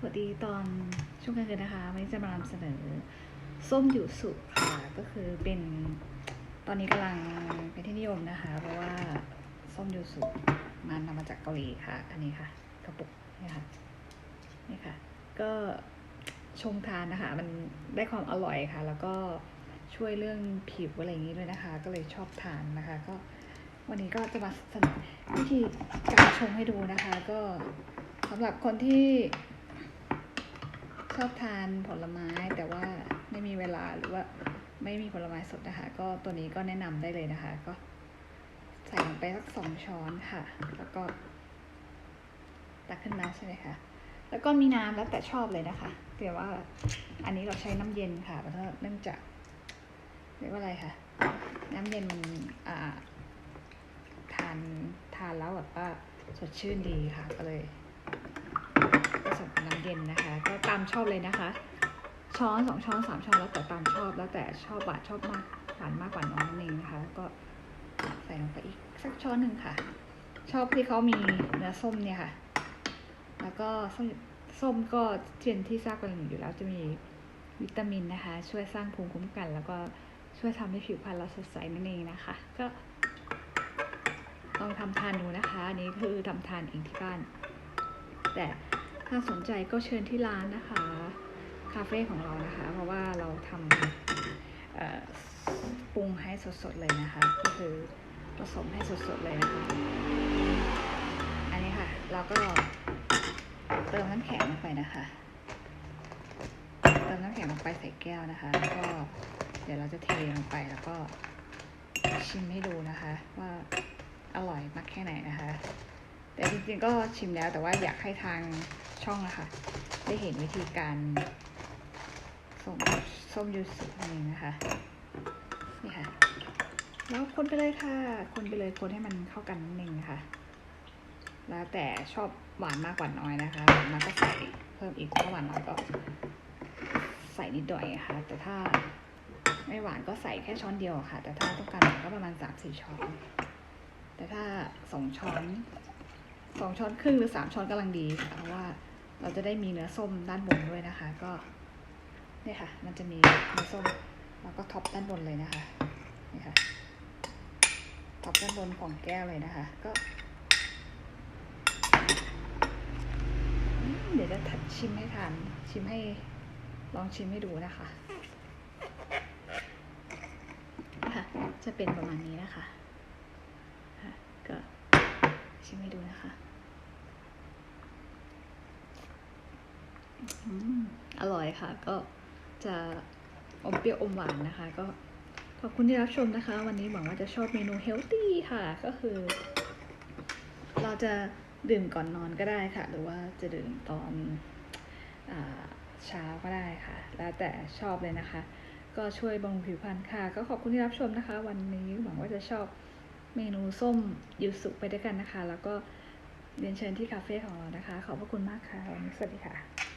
สวัสดีตอนช่วงกลางคืนนะคะวันนี้จะมานำเสนอ ส้มยูสุค่ะก็คือเป็นตอนนี้กำลังเป็นที่นิยมนะคะ เพราะว่าส้มยูสุมันนำมาจากเกาหลีค่ะ อันนี้ค่ะ กระปุกนี่ค่ะนี่ค่ะ ก็ชงทานนะคะ มันได้ความอร่อยค่ะ แล้วก็ช่วยเรื่องผิวอะไรอย่างนี้ด้วยนะคะ ก็เลยชอบทานนะคะ ก็วันนี้ก็จะมาสอนวิธีการชงให้ดูนะคะ ก็สำหรับคนที่ ชอบทานผลไม้แต่ว่าไม่มีเวลาหรือว่าไม่มีผลไม้สดนะคะ ก็ตัวนี้ก็แนะนำได้เลยนะคะ ก็ใส่ลงไปสักสองช้อนค่ะ แล้วก็ตักขึ้นมาใช่ไหมคะ แล้วก็มีน้ำแล้วแต่ชอบเลยนะคะแต่ว่าอันนี้เราใช้น้ำเย็นค่ะเพราะเนื่องจากเรียกว่าอะไรคะน้ำเย็นมันอ่าทานทานแล้วแบบว่าสดชื่นดีค่ะ ก็เลยผสมน้ำเย็นนะคะ ก็ามชอบเลยนะคะ ช้อนสองช้อนสามช้อนแล้วแต่ตามชอบแล้วแต่ชอบหวานชอบมากหวานมากกว่าน้อยนั่นเองนะคะ ก็ใส่ลงไปอีกสักช้อนหนึ่งค่ะ ชอบที่เขามีเนื้อส้มเนี่ยค่ะ แล้วก็ส้มส้มก็เทียนที่ทราบกันอยู่แล้วจะมีวิตามินนะคะ ช่วยสร้างภูมิคุ้มกัน แล้วก็ช่วยทำให้ผิวพรรณเราสดใสนั่นเองนะคะ ก็ลองทำทานดูนะคะ อันนี้คือทำทานเองที่บ้าน แต่ ถ้าสนใจก็เชิญที่ร้านนะคะ คาเฟ่ของเรานะคะ เพราะว่าเราทำปรุงให้สดๆเลยนะคะ ก็คือผสมให้สดๆเลยนะคะ อันนี้ค่ะ เราก็เติมน้ำแข็งลงไปนะคะ เติมน้ำแข็งลงไปใส่แก้วนะคะ แล้วก็เดี๋ยวเราจะเทลงไปแล้วก็ชิมให้ดูนะคะ ว่าอร่อยมากแค่ไหนนะคะ แต่จริงๆก็ชิมแล้วแต่ว่าอยากให้ทางช่องนะคะได้เห็นวิธีการส้มส้มยูสุนั่นเองนะคะนี่ค่ะแล้วคนไปเลยค่ะ คนไปเลยคนให้มันเข้ากันนิดนึงนะคะแล้วแต่ชอบหวานมากกว่าน้อยนะคะหวานมากก็ใส่เพิ่มอีกถ้าหวานน้อยก็ใส่นิดหน่อยนะคะแต่ถ้าไม่หวานก็ใส่แค่ช้อนเดียวค่ะ แต่ถ้าต้องการก็ประมาณสามสี่ช้อน แต่ถ้าสองช้อน สองช้อนครึ่งหรือสามช้อนกำลังดีค่ะเพราะว่าเราจะได้มีเนื้อส้มด้านบนด้วยนะคะ ก็เนี่ยค่ะ มันจะมีเนื้อส้มแล้วก็ท็อปด้านบนเลยนะคะนี่ค่ะท็อปด้านบนของแก้วเลยนะคะ ก็เดี๋ยวจะชิมให้ทานชิมให้ลองชิมให้ดูนะคะค่ะจะเป็นประมาณนี้นะคะ ก็ชิมให้ดูนะคะ อร่อยค่ะ ก็จะอมเปรี้ยวอมหวานนะคะ ก็ขอบคุณที่รับชมนะคะ วันนี้หวังว่าจะชอบเมนูเฮลตี้ค่ะ ก็คือ เราจะดื่มก่อนนอนก็ได้ค่ะ หรือว่าจะดื่มตอนอเช้าก็ได้ค่ะ แล้วแต่ชอบเลยนะคะ ก็ช่วยบำรุงผิวพรรณค่ะ ก็ขอบคุณที่รับชมนะคะ วันนี้หวังว่าจะชอบเมนูส้มยูสุไปด้วยกันนะคะ แล้วก็เรียนเชิญที่คาเฟ่ของเรานะคะ ขอบพระคุณมากค่ะวันนี้สวัสดีค่ะ